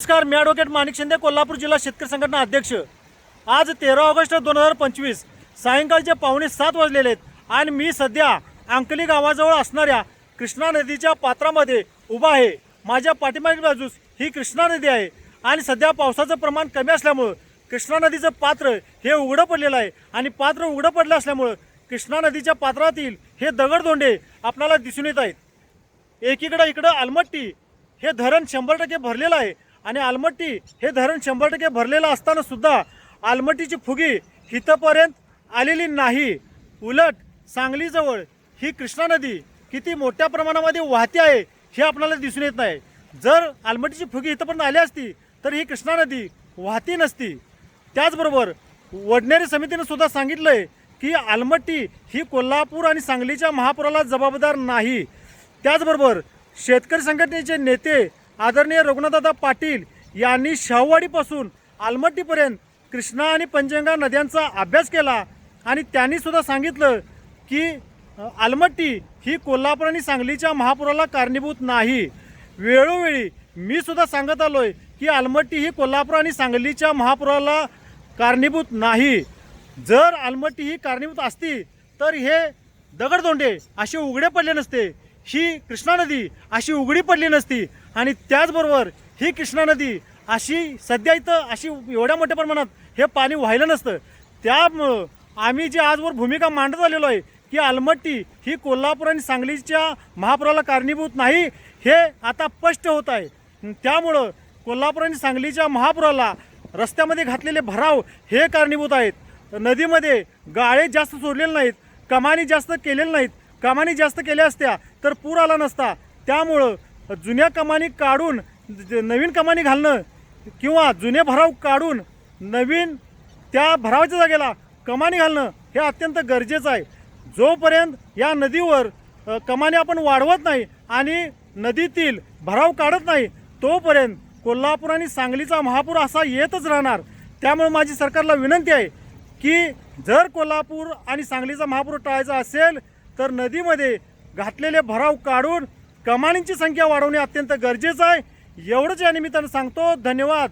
नमस्कार मी ॲडव्होकेट माणिक शिंदे कोल्हापूर जिल्हा शेतकरी संघटना अध्यक्ष. आज तेरा ऑगस्ट दोन हजार पंचवीस सायंकाळचे पावणे सात वाजलेले आहेत आणि मी सध्या अंकली गावाजवळ असणाऱ्या कृष्णा नदीच्या पात्रामध्ये उभा आहे. माझ्या पाठीमागील बाजूस ही कृष्णा नदी आहे आणि सध्या पावसाचं प्रमाण कमी असल्यामुळं कृष्णा नदीचं पात्र हे उघडं पडलेलं आहे आणि पात्र उघडं पडलं असल्यामुळं कृष्णा नदीच्या पात्रातील हे दगडधोंडे आपल्याला दिसून येत आहेत. एकीकडं इकडं आलमट्टी हे धरण शंभर टक्के भरलेलं आहे आणि आलमट्टी हे धरण शंभर टक्के भरलेलं असतानासुद्धा आलमट्टीची फुगी इथंपर्यंत आलेली नाही. उलट सांगलीजवळ ही कृष्णा नदी किती मोठ्या प्रमाणामध्ये वाहते आहे हे आपल्याला दिसून येत नाही. जर आलमट्टीची फुगी इथंपर्यंत आली असती तर ही कृष्णा नदी वाहती नसती. त्याचबरोबर वडनेरी समितीनं सुद्धा सांगितलं आहे की आलमट्टी ही कोल्हापूर आणि सांगलीच्या महापुराला जबाबदार नाही. त्याचबरोबर शेतकरी संघटनेचे नेते आदरणीय रघुनाथदादा पाटील यांनी शाहूवाडीपासून आलमट्टीपर्यंत कृष्णा आणि पंचगंगा नद्यांचा अभ्यास केला आणि त्यांनी सुद्धा सांगितलं की आलमट्टी ही कोल्हापूर आणि सांगलीच्या महापुराला कारणीभूत नाही. वेळोवेळी मी सुद्धा सांगत आहे की आलमट्टी ही कोल्हापूर आणि सांगलीच्या महापुराला कारणीभूत नाही. जर आलमट्टी ही कारणीभूत असती तर हे दगडधोंडे असे उघडे पडले नसते. ही कृष्णा नदी अशी उघडी पडली नसती. आणि त्याचबरोबर ही कृष्णा नदी अशी सध्या इथं अशी एवढ्या मोठ्या प्रमाणात हे पाणी व्हायलं नसतं. त्यामुळं आम्ही जे आजवर भूमिका मांडत आलेलो आहे की आलमट्टी ही कोल्हापूर आणि सांगलीच्या महापुराला कारणीभूत नाही हे आता स्पष्ट होत आहे. त्यामुळं कोल्हापूर आणि सांगलीच्या महापुराला रस्त्यामध्ये घातलेले भराव हे कारणीभूत आहेत. नदीमध्ये गाळे जास्त सोडलेले नाहीत कमानी जास्त केलेल्या नाहीत. कमानी जास्त केल्या असत्या तर पूर आला नसता. त्यामुळं जुन्या कमानी काढून ज- नवीन कमानी घालणं किंवा जुने भराव काढून नवीन त्या भरावाच्या जागेला कमानी घालणं हे अत्यंत गरजेचं आहे. जोपर्यंत या नदीवर कमानी आपण वाढवत नाही आणि नदीतील भराव काढत नाही तोपर्यंत कोल्हापूर आणि सांगलीचा महापूर असा येतच राहणार. त्यामुळे माझी सरकारला विनंती आहे की जर कोल्हापूर आणि सांगलीचा महापूर टाळायचा असेल तर नदीमध्ये घातलेले भराव काढून कमानींची संख्या वाढवणे अत्यंत गरजेचं आहे. एवढंच या निमित्तानं सांगतो. धन्यवाद.